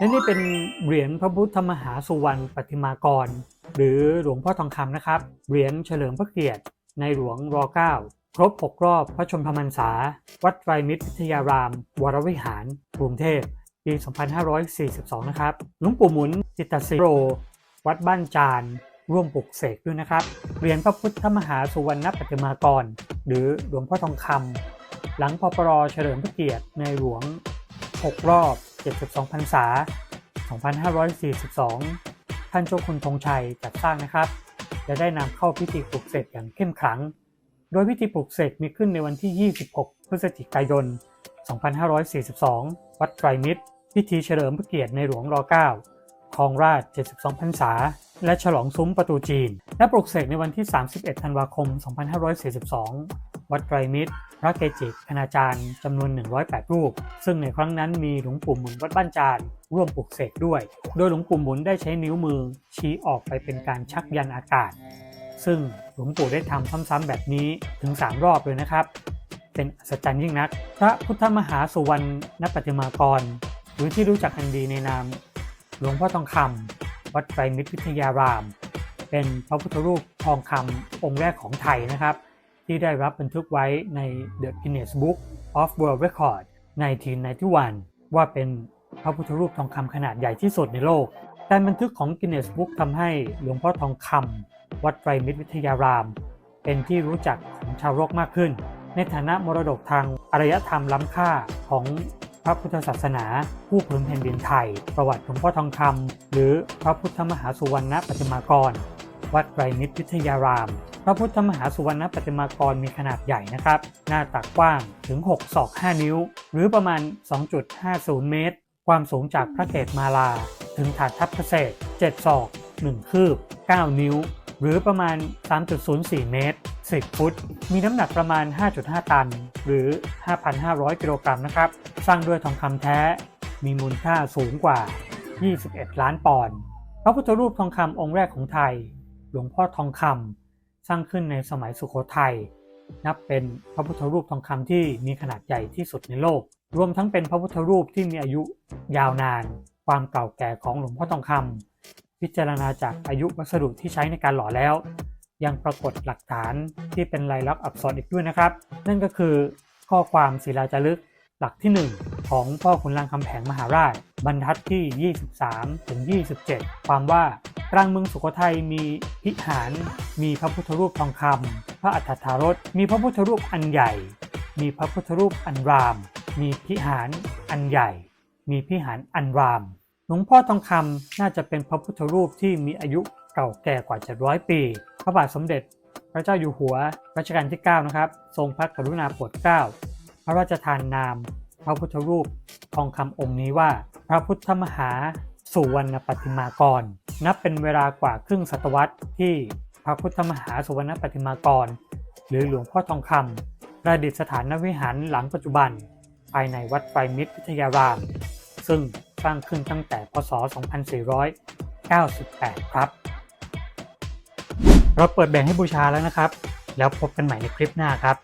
และนี่เป็นเหรียญพระพุทธมหาสุวรรณปฏิมากร หรือหลวงพ่อทองคำนะครับ เหรียญเฉลิมพระเกียรติในหลวงร9ครบ 6 รอบพระชนมพรรษา วัดไตรมิตรวิทยาราม วรวิหาร กรุงเทพ ปี 2542 นะครับหลวงปู่หมุนจิตตสิโร วัดบ้านจานร่วมปลุกเสกด้วยนะครับ เหรียญพระพุทธมหาสุวรรณปฏิมากร หรือหลวงพ่อทองคำหลังพปรเฉลิมพระเกียรติในหลวง 6 รอบ 72พรรษา 2542 ท่านเจ้าคุณธงชัยจัดสร้างนะครับจะได้นำเข้าพิธีปลุกเสกอย่างเข้มขลัง โดยพิธีปลุกเสกมีขึ้นในวันที่ 26 พฤศจิกายน 2542 วัดไตรมิตร พิธีเฉลิมพระเกียรติในหลวงร 9 ครองราช 72พรรษา และฉลองซุ้มประตูจีน และปลุกเสกในวันที่ 31 ธันวาคม 2542 วัดไตรมิตร พระเกจิคณาจารย์จำนวน 108 รูป ซึ่งในครั้งนั้นมีหลวงปู่หมุนวัดบ้านจานร่วมปลุกเสกด้วย โดยหลวงปู่หมุนได้ใช้นิ้วมือชี้ออกไปเป็นการชักยันอากาศ ซึ่งหลวงปู่ได้ทำซ้ำๆแบบนี้ถึง 3 รอบเลยนะครับ เป็นอัศจรรย์ยิ่งนัก พระพุทธมหาสุวรรณนปฏิมากร หรือที่รู้จักกันดีในนาม หลวงพ่อทองคำ วัดไตรมิตรวิทยาราม เป็นพระพุทธรูปทองคำองค์แรกของไทยนะครับ ที่ได้รับบันทึกไว้ใน The Guinness Book of World Record ใน1991 ว่าเป็นพระพุทธรูปทองคำขนาดใหญ่ที่สุดในโลก การบันทึกของ Guinness Book ทำให้หลวงพ่อทองคำวัดไตรมิตรวิทยาราม เป็นที่รู้จักของชาวโลกมากขึ้น ในฐานะมรดกทางอารยธรรมล้ำค่าของ พระพุทธศาสนา ผู้พื้นแผ่นดินไทย ประวัติหลวงพ่อทองคำหรือพระพุทธมหาสุวรรณปฏิมากร วัดไตรมิตรวิทยาราม พระพุทธมหาสุวรรณปฏิมากรมีขนาดใหญ่นะครับ หน้าตักกว้างถึง 6 ศอก 5 นิ้ว หรือประมาณ 2.50 เมตร ความสูงจากพระเกศมาลา ถึงฐานทัพเกษตร7ศอก 1 คืบ 9 นิ้ว หรือประมาณ 3.04 เมตร 10 ฟุต มีน้ำหนักประมาณ 5.5 ตัน หรือ 5,500 กิโลกรัมนะครับ สร้างด้วยทองคำแท้ มีมูลค่าสูงกว่า 21 ล้านปอนด์ พระพุทธรูปทองคำองค์แรกของไทย หลวงพ่อทองคำ สร้างขึ้นในสมัยสุโขทัย นับเป็นพระพุทธรูปทองคำที่มีขนาดใหญ่ที่สุดในโลก รวมทั้งเป็นพระพุทธรูปที่มีอายุยาวนาน ความเก่าแก่ของหลวงพ่อทองคำพิจารณาจากอายุวัสดุที่ใช้ในการหล่อแล้ว ยังปรากฏหลักฐานที่เป็นลายลักษณ์อักษรอีกด้วยนะครับ นั่นก็คือข้อความศิลาจารึกหลักที่ 1 ของพ่อขุนรามคำแผงมหาราช บรรทัดที่ 23ถึง27 ความว่ากลางเมืองสุโขทัยมีพิหาร มีพระพุทธรูปทองคำพระอัฏฐารถมีพระพุทธรูปอันใหญ่ มีพระพุทธรูปอันราม มีพิหารอันใหญ่ มีพิหารอันรามหลวงพ่อทองคำน่าจะเป็นพระพุทธรูปที่มีอายุ เก่าแก่กว่า 700 ปี พระบาทสมเด็จ พระเจ้าอยู่หัวรัชกาลที่ 9 นะครับ ทรงพระกรุณาโปรดเกล้า พระราชทานนาม พระพุทธรูปทองคำองค์นี้ว่า พระพุทธมหาสุวรรณปฏิมากร นับเป็นเวลากว่าครึ่งศตวรรษที่พระพุทธมหาสุวรรณปฏิมากร หรือหลวงพ่อทองคำประดิษฐานณวิหารหลังปัจจุบัน ภายในวัดไตรมิตรวิทยาราม ซึ่งสร้างขึ้นตั้งแต่พศ 2498 ครับ เราเปิดแบ่งให้บูชาแล้วนะครับ แล้วพบกันใหม่ในคลิปหน้าครับ